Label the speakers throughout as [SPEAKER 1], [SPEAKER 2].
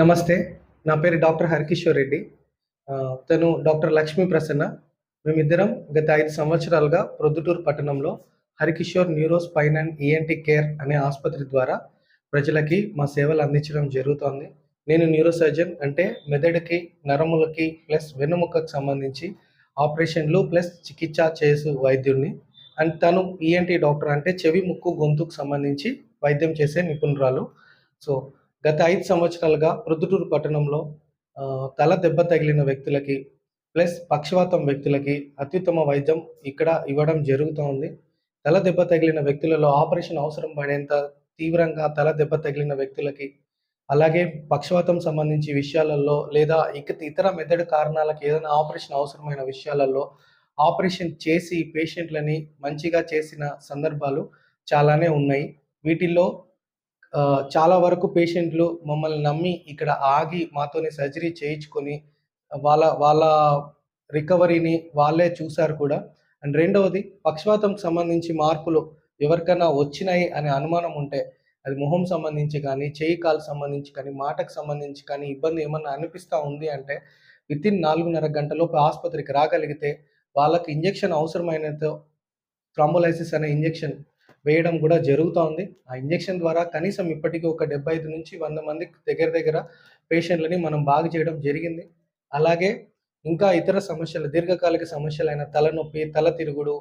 [SPEAKER 1] నమస్తే నా పేరు డాక్టర్ హరికిషోర్ రెడ్డి. తను డాక్టర్ లక్ష్మీ ప్రసన్న. మేమిద్దరం గత ఐదు సంవత్సరాలుగా ప్రొద్దుటూరు పట్టణంలో Harikishore neuro spine and ENT care అనే ఆసుపత్రి ద్వారా ప్రజలకి మా సేవలు అందించడం జరుగుతోంది. నేను న్యూరో సర్జన్ అంటే మెదడుకి నరములకి ప్లస్ వెన్నుముక్కకు సంబంధించి ఆపరేషన్లు ప్లస్ చికిత్స చేసు వైద్యుడిని అండ్ తను ఈఎన్టీ డాక్టర్ అంటే చెవి ముక్కు గొంతుకు సంబంధించి వైద్యం చేసే నిపుణురాలు. సో గత ఐదు సంవత్సరాలుగా ప్రొద్దుటూరు పట్టణంలో తల దెబ్బ తగిలిన వ్యక్తులకి ప్లస్ పక్షవాతం వ్యక్తులకి అత్యుత్తమ వైద్యం ఇక్కడ ఇవ్వడం జరుగుతోంది తల దెబ్బ తగిలిన వ్యక్తులలో ఆపరేషన్ అవసరం పడేంత తీవ్రంగా తల దెబ్బ తగిలిన వ్యక్తులకి అలాగే పక్షవాతం సంబంధించి విషయాలలో లేదా ఇక ఇతర మెదడు కారణాలకు ఏదైనా ఆపరేషన్ అవసరమైన విషయాలలో ఆపరేషన్ చేసి పేషెంట్లని మంచిగా చేసిన సందర్భాలు చాలానే ఉన్నాయి. వీటిల్లో చాలా వరకు పేషెంట్లు మమ్మల్ని నమ్మి ఇక్కడ ఆగి మాతోని సర్జరీ చేయించుకొని వాళ్ళ వాళ్ళ రికవరీని వాళ్ళే చూశారు కూడా. అండ్ రెండవది పక్షవాతంకి సంబంధించి మార్పులు ఎవరికైనా వచ్చినాయి అనే అనుమానం ఉంటే అది మొహం సంబంధించి కానీ చేయి కాలు సంబంధించి కానీ మాటకు సంబంధించి కానీ ఇబ్బంది ఏమన్నా అనిపిస్తూ ఉంది అంటే విత్ ఇన్ నాలుగున్నర గంటలోపు ఆసుపత్రికి రాగలిగితే వాళ్ళకి ఇంజెక్షన్ అవసరమైనంత థ్రాంబోలైసిస్ అనే ఇంజెక్షన్ వేయడం కూడా జరుగుతోంది. ఆ ఇంజెక్షన్ ద్వారా కనీసం ఇప్పటికీ ఒక డెబ్బై ఐదు నుంచి వంద మంది దగ్గర దగ్గర పేషెంట్లని మనం బాగు చేయడం జరిగింది. అలాగే ఇంకా ఇతర సమస్యలు దీర్ఘకాలిక సమస్యలైన తలనొప్పి తల తిరుగుడు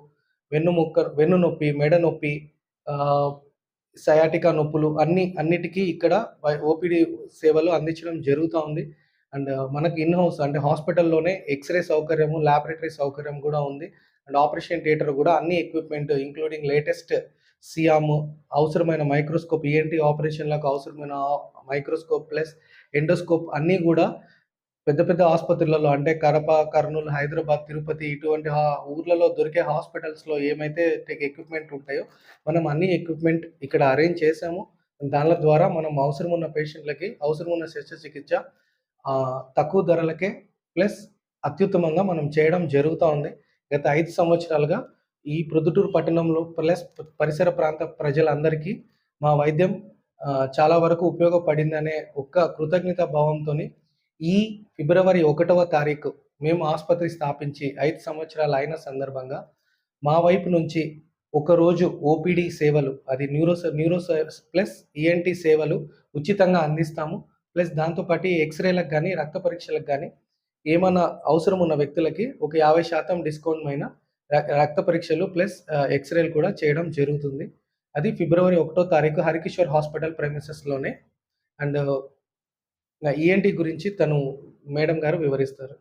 [SPEAKER 1] వెన్నుముక్క వెన్ను నొప్పి మెడ నొప్పి సయాటికా నొప్పులు అన్ని అన్నిటికీ ఇక్కడ ఓపీడీ సేవలు అందించడం జరుగుతూ ఉంది అండ్ మనకి ఇన్ హౌస్ అంటే హాస్పిటల్లోనే ఎక్స్రే సౌకర్యము ల్యాబొరేటరీ సౌకర్యం కూడా ఉంది. అండ్ ఆపరేషన్ థియేటర్ కూడా అన్ని ఎక్విప్మెంట్ ఇంక్లూడింగ్ లేటెస్ట్ సియామ్ అవసరమైన మైక్రోస్కోప్ ఈఎన్టీ ఆపరేషన్లకు అవసరమైన మైక్రోస్కోప్ ప్లస్ ఎండోస్కోప్ అన్నీ కూడా పెద్ద పెద్ద ఆసుపత్రులలో అంటే కడప కర్నూలు హైదరాబాద్ తిరుపతి ఇటువంటి ఊర్లలో దొరికే హాస్పిటల్స్లో ఏమైతే ఎక్విప్మెంట్ ఉంటాయో మనం అన్ని ఎక్విప్మెంట్ ఇక్కడ అరేంజ్ చేసాము దానిల ద్వారా మనం అవసరం ఉన్న పేషెంట్లకి అవసరం ఉన్న శస్త్రచికిత్స తక్కువ ధరలకే ప్లస్ అత్యుత్తమంగా మనం చేయడం జరుగుతూ ఉంది. గత ఐదు సంవత్సరాలుగా ఈ ప్రొద్దుటూరు పట్టణంలో ప్లస్ పరిసర ప్రాంత ప్రజలందరికీ మా వైద్యం చాలా వరకు ఉపయోగపడిందనే ఒక్క కృతజ్ఞత భావంతో ఈ ఫిబ్రవరి ఒకటవ తారీఖు మేము ఆసుపత్రి స్థాపించి ఐదు సంవత్సరాలు అయిన సందర్భంగా మా వైపు నుంచి ఒకరోజు ఓపీడీ సేవలు అది న్యూరో న్యూరో ప్లస్ ఈఎన్టీ సేవలు ఉచితంగా అందిస్తాము. ప్లస్ దాంతోపాటు ఎక్స్రేలకు కానీ రక్త పరీక్షలకు కానీ ఏమైనా అవసరం ఉన్న వ్యక్తులకి ఒక యాభై శాతం డిస్కౌంట్ పైన రక్త పరీక్షలు ప్లస్ ఎక్స్రేలు కూడా చేయడం జరుగుతుంది. అది ఫిబ్రవరి ఒకటో తారీఖు హరికిషోర్ హాస్పిటల్ ప్రైమిసెస్లోనే. అండ్ ఈఎన్టీ గురించి తను మేడం గారు వివరిస్తారు.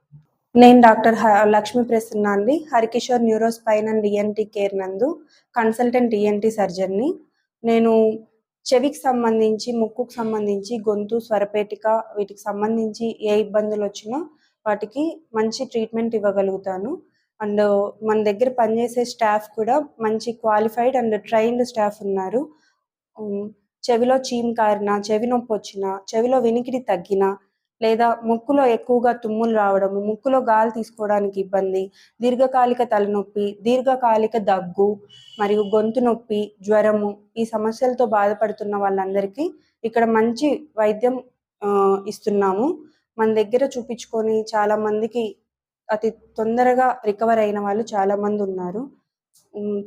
[SPEAKER 2] నేను డాక్టర్ హ- లక్ష్మీ ప్రసన్న అండి. Harikishore neuro spine and ENT care నందు కన్సల్టెంట్ ఈఎన్టీ సర్జన్ని. నేను చెవికి సంబంధించి ముక్కుకు సంబంధించి గొంతు స్వరపేటిక వీటికి సంబంధించి ఏ ఇబ్బందులు వచ్చినా వాటికి మంచి ట్రీట్మెంట్ ఇవ్వగలుగుతాను. అండ్ మన దగ్గర పనిచేసే స్టాఫ్ కూడా మంచి క్వాలిఫైడ్ అండ్ ట్రైన్డ్ స్టాఫ్ ఉన్నారు. చెవిలో చీమ్ కారినా చెవి నొప్పి వచ్చినా చెవిలో వినికిడి తగ్గినా లేదా ముక్కులో ఎక్కువగా తుమ్ములు రావడము ముక్కులో గాలి తీసుకోవడానికి ఇబ్బంది దీర్ఘకాలిక తలనొప్పి దీర్ఘకాలిక దగ్గు మరియు గొంతు నొప్పి జ్వరము ఈ సమస్యలతో బాధపడుతున్న వాళ్ళందరికీ ఇక్కడ మంచి వైద్యం ఇస్తున్నాము. మన దగ్గర చూపించుకొని చాలా మందికి అతి తొందరగా రికవర్ అయిన వాళ్ళు చాలా మంది ఉన్నారు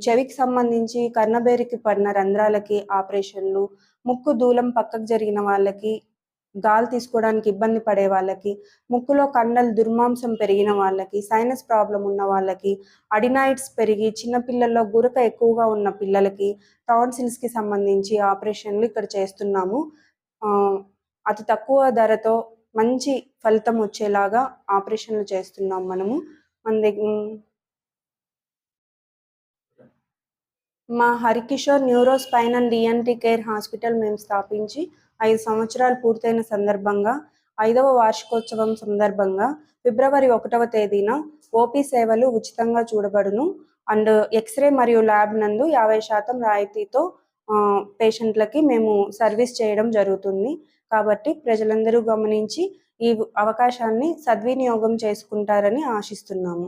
[SPEAKER 2] చెవికి సంబంధించి కర్ణబేరికి పడిన రంధ్రాలకి ఆపరేషన్లు ముక్కు దూలం పక్కకు జరిగిన వాళ్ళకి గాలి తీసుకోవడానికి ఇబ్బంది పడే వాళ్ళకి ముక్కులో కండలు దుర్మాంసం పెరిగిన వాళ్ళకి సైనస్ ప్రాబ్లం ఉన్న వాళ్ళకి అడినాయిడ్స్ పెరిగి చిన్నపిల్లల్లో గురక ఎక్కువగా ఉన్న పిల్లలకి టాన్సిల్స్కి సంబంధించి ఆపరేషన్లు ఇక్కడ చేస్తున్నాము. అతి తక్కువ ధరతో మంచి ఫలితం వచ్చేలాగా ఆపరేషన్లు చేస్తున్నాం మనము. మన దగ్గర మా Harikishore neuro spine and ENT care hospital మేము స్థాపించి ఐదు సంవత్సరాలు పూర్తయిన సందర్భంగా ఐదవ వార్షికోత్సవం సందర్భంగా ఫిబ్రవరి ఒకటవ తేదీన ఓపీ సేవలు ఉచితంగా చూడబడును. అండ్ ఎక్స్రే మరియు ల్యాబ్ నందు యాభై శాతం రాయితీతో పేషెంట్లకి మేము సర్వీస్ చేయడం జరుగుతుంది. కాబట్టి ప్రజలందరూ గమనించి ఈ అవకాశాన్ని సద్వినియోగం చేసుకుంటారని ఆశిస్తున్నాము.